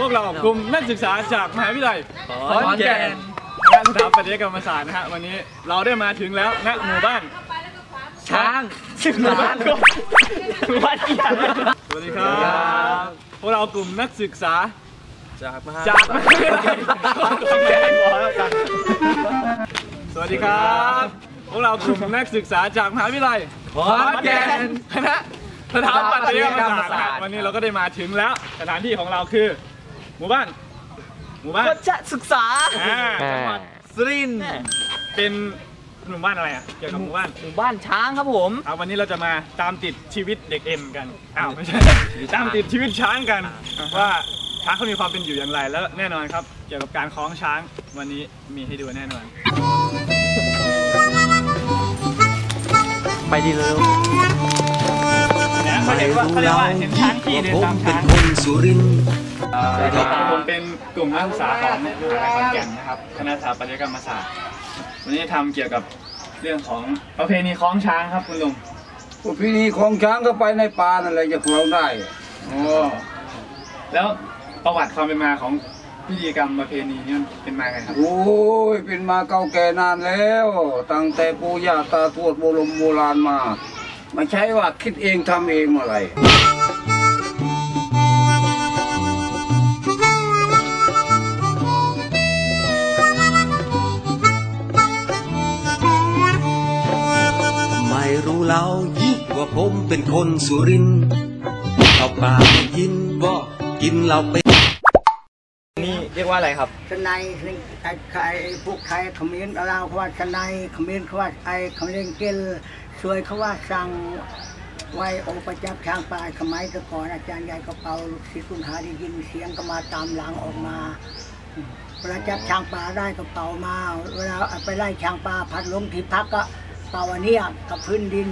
พวกเรากลุ่มนักศึกษาจากมหาวิทยาลัยขอนแก่นคณะสถาปัตยกรรมศาสตร์นะฮะวันนี้เราได้มาถึงแล้วณหมู่บ้านช้างหมู่บ้านก็หมู่บ้านที่ไหนสวัสดีครับพวกเรากลุ่มนักศึกษาจากมหาจากมหาวิทยาลัยขอนแก่นสวัสดีครับพวกเรากลุ่มนักศึกษาจากมหาวิทยาลัยขอนแก่นคณะสถาปัตยกรรมศาสตร์นะฮะวันนี้เราก็ได้มาถึงแล้วสถานที่ของเราคือ หมู่บ้าน หมู่บ้านวัชศึกษาอ่าจังหวัดสุรินทร์เป็นหมู่บ้านอะไรอะเกี่ยวกับหมู่บ้านหมู่บ้านช้างครับผมเอาวันนี้เราจะมาตามติดชีวิตเด็กเอ็นกันอ้าวไม่ใช่ตามติดชีวิตช้างกันว่าช้างเขามีความเป็นอยู่อย่างไร แล้วแน่นอนครับ เกี่ยวกับการคล้องช้างวันนี้มีให้ดูแน่นอน ไปดีเลยเขาเห็นว่าเขาเรียกว่าเห็นช้างขี่เดินตามช้าง คนสุรินทร์ผมเป็นกลุ่มนักศึกษาของมหาวิทยาลัยขอนแก่นนะครับ คณะสถาปัตยกรรมศาสตร์ วันนี้ทำเกี่ยวกับเรื่องของประเพณีคล้องช้างครับคุณลุงประเพณีของช้างก็ไปในป่านั่นแหละจะคล้องได้โอ้แล้วประวัติความเป็นมาของพิธีกรรมประเพณีนี่มันเป็นมาไงครับ โอ้ย เป็นมาเก่าแก่นานแล้ว ตั้งแต่ปู่ย่าตาทวดโบรมโบราณมา ไม่ใช่ว่าคิดเองทำเองอะไรไม่รู้ เล่ายิว่าผมเป็นคนสุรินทร์เอาปากได้ยินว่ากินเราไปนี่เรียกว่าอะไรครับชนายไอ้ไอ้พวกไทยเขมิ้นเราเขาว่าชนายเขมิ้นเขาว่าไอ้เขมิ้นเกลสวยเขาว่าสั่งไว้องค์ประจับช้างป่าสมัยแต่ก่อนอาจารย์ใหญ่กระเป๋าลูกศิษย์คุณหาได้ยินเสียงก็มาตามหลังออกมาเวลาจับช้างป่าได้กระเป๋ามาเวลาไปไล่ช้างป่าพัดลงที่พักก็ เป่าอันเนี้ยกับพื้นดิน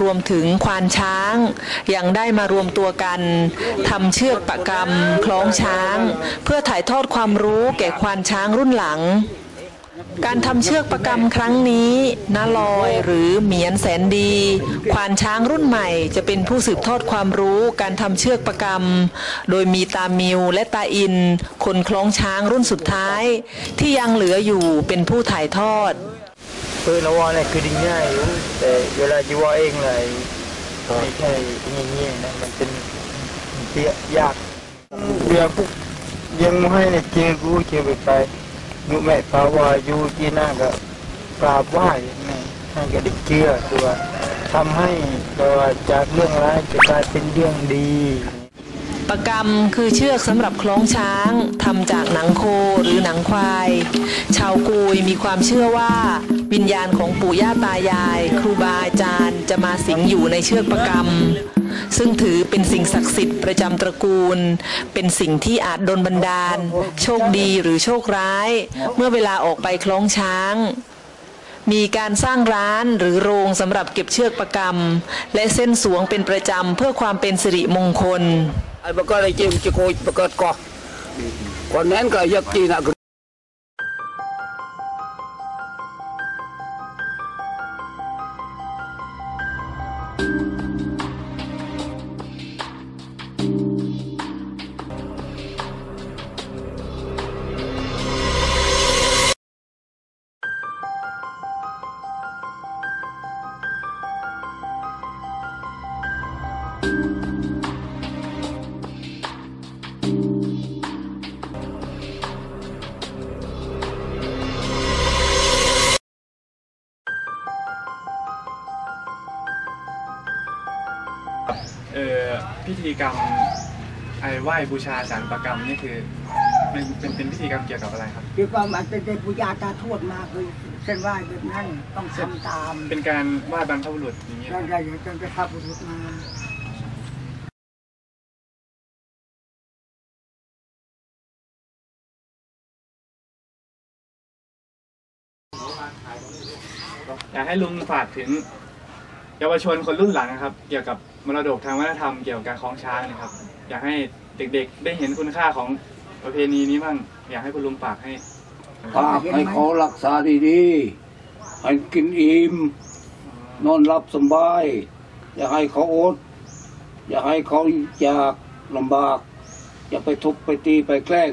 รวมถึงควานช้างยังได้มารวมตัวกันทำเชือกประกรรมคล้องช้าง เพื่อถ่ายทอดความรู้แก่ควานช้างรุ่นหลัง การทำเชือกประกรรมครั้งนี้นาลอยหรือเหมียนแสนดี ควานช้างรุ่นใหม่จะเป็นผู้สืบทอดความรู้การทำเชือกประกรรม โดยมีตามิวและตาอิน คนคล้องช้างรุ่นสุดท้าย ที่ยังเหลืออยู่เป็นผู้ถ่ายทอด ปืนละวอเนี่ยคือดีง่ายอยู่แต่เวลาจะว่าเองเลยไม่ใช่เงี้ยๆนะมันเป็นเปียยากเบียพวกยังไม่ให้เนี่ยจริงกูเกี่ยไปไปยุแม่ภาวาอยู่ที่หน้าก็กราบไหว้นะท่านก็ได้เชื่อตัวทำให้ตัวจากเรื่องร้ายจะกลายเป็นเรื่องดี ประกรรมคือเชือกสำหรับคล้องช้างทำจากหนังโคหรือหนังควาย ชาวกุยมีความเชื่อว่า วิญญาณของปู่ย่าตายาย ครูบาอาจารย์จะมาสิงอยู่ในเชือกประกรรม ซึ่งถือเป็นสิ่งศักดิ์สิทธิ์ประจำตระกูล เป็นสิ่งที่อาจดนบันดาล โชคดีหรือโชคร้าย เมื่อเวลาออกไปคล้องช้างมีการสร้างร้านหรือโรงสำหรับเก็บเชือกประกรรม และเส้นสวงเป็นประจำเพื่อความเป็นสิริมงคล ហើយប្រកាសជាជាគួយប្រកាសកោះគាត់ណែនក៏យកជីណាក พิธีกรรมไอ้ไหว้บูชาสารประกรรมนี่คือเป็นเป็นเป็นพิธีกรรมเกี่ยวกับอะไรครับ คือความอันเป็นปุญญาตาทวดมาคือเส้นไหว้แบบนั้นต้องทำตามเป็นการไหว้บรรพบุรุษอย่างเงี้ยใช่ใช่จนจะทับบุรุษมาอยากให้ลุงฝากถึงเยาวชนคนรุ่นหลังนะครับ เกี่ยวกับ มรดกทางวัฒนธรรมเกี่ยวกับการคล้องช้างนะครับ อยากให้เด็กๆ ได้เห็นคุณค่าของประเพณีนี้บ้างอยากให้คุณลุงฝากให้ฝากให้เขารักษาดีๆให้กินอิ่มนอนหลับสบาย อย่าให้เขาอด อย่าให้เขาอยากลำบาก อย่าไปทุบไปตีไปแกล้ง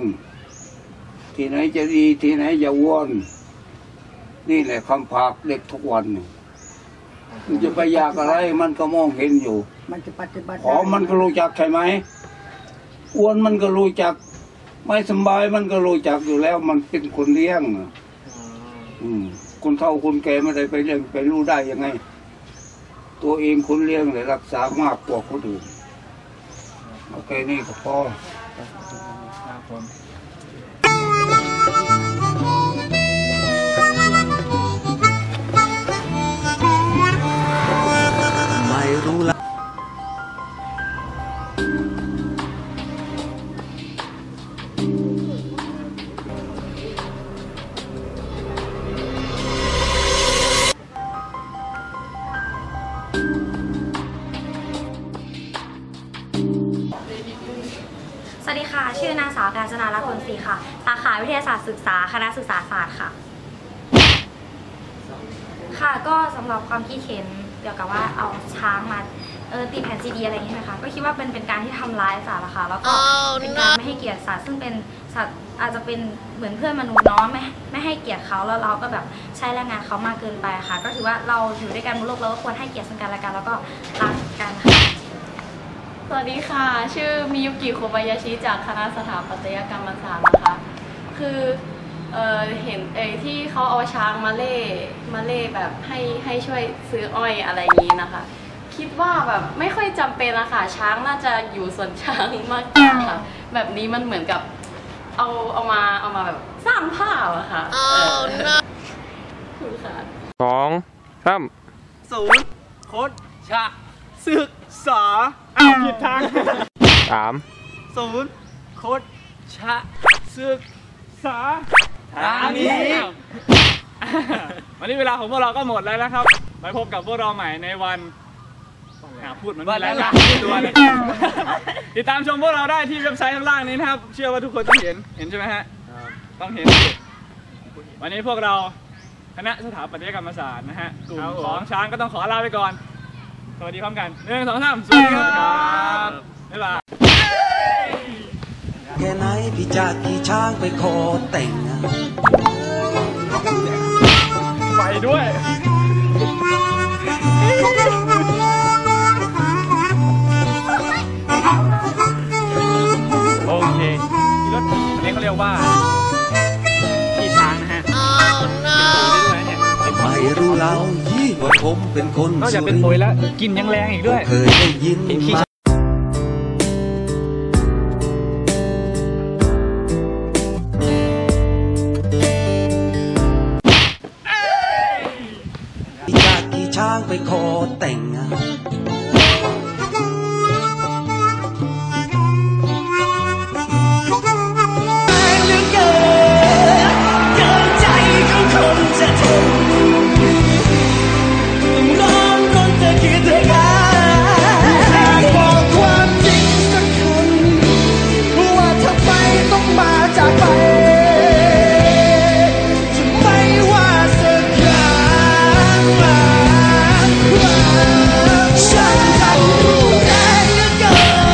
ที่ไหนจะดีที่ไหนอย่าว่อนนี่แหละคำภาคเด็กทุกวันนี่ มันจะไปอยากอะไรมันก็มองเห็นอยู่มันจะปฏิบัติขอมันก็รู้จักใช่ไหมอ้วนมันก็รู้จัก ไม่สำบายมันก็รู้จักอยู่แล้ว มันเป็นคนเลี้ยงอะอืมคนเฒ่าคนแก่ไม่ได้ไปเลี้ยงไปรู้ได้ยังไง ตัวเองคนเลี้ยงเลยรักษามากกว่าคนอื่นโอเคนี่ก็พอ ครับผมไม่ ชื่อนางสาวกาญจนาลักษณ์ผลศรีค่ะ สาขาวิทยาศาสตร์ศึกษา คณะศึกษาศาสตร์ค่ะ ค่ะ ก็สำหรับความคิดเห็นเกี่ยวกับว่าเอาช้างมาเออตีแผ่นซีดีอะไรอย่างนี้ใช่ไหมคะ ก็คิดว่าเป็นเป็นการที่ทำร้ายสัตว์ละค่ะ แล้วก็เป็นการไม่ให้เกียรติสัตว์ซึ่งเป็นสัตว์อาจจะเป็นเหมือนเพื่อนมนุษย์เนาะไม่ไม่ให้เกียรติเขาแล้วเราก็แบบใช้แรงงานเขามากเกินไปค่ะ ก็ถือว่าเราอยู่ด้วยกันบนโลกเราก็ควรให้เกียรติซึ่งกันและกันแล้วก็รักกันค่ะ สวัสดีค่ะ ชื่อมิยุกิโคบายาชิจากคณะสถาปัตยกรรมศาสตร์นะคะ คือเอ่อเห็นเอยที่เขาเอาช้างมาเล่มาเล่แบบให้ให้ช่วยซื้ออ้อยอะไรอย่างนี้นะคะ คิดว่าแบบไม่ค่อยจำเป็นนะคะช้างน่าจะอยู่ส่วนช้างมากกว่าค่ะแบบนี้มันเหมือนกับเอาเอามาเอามาแบบสร้างภาพอะค่ะ oh, no. คุณค่ะสองสามศูนย์โคดชะศึกษา อ้าวผิดทางสามศูนย์โคดชะศึกษาทางนี้วันนี้เวลาของพวกเราก็หมดแล้วนะครับ ไปพบกับพวกเราใหม่ในวันหาพูดเหมือนวันแล้วนะตัวเลยติดตามชมพวกเราได้ที่เว็บไซต์ข้างล่างนี้นะครับ เชื่อว่าทุกคนต้องเห็น เห็นใช่ไหมฮะ ต้องเห็นสิวันนี้พวกเราคณะสถาปัตยกรรมศาสตร์นะฮะ กลุ่มของช้างก็ต้องขอลาไปก่อน สวัสดีพร้อมกันหนึ่งสองสามสวัสดีครับบ๊ายบายแค่ไหนพี่จากกี่ช้างไปขอแต่งงานไปด้วยโอเครถอันนี้เขาเรียกว่า ผมเป็นคนนอกจากเป็นปุ๋ยแล้วกินยังแรงอีกด้วยเคยได้ยินเป็นขี้มาพี่จากกี่ช้างไปขอแต่งงาน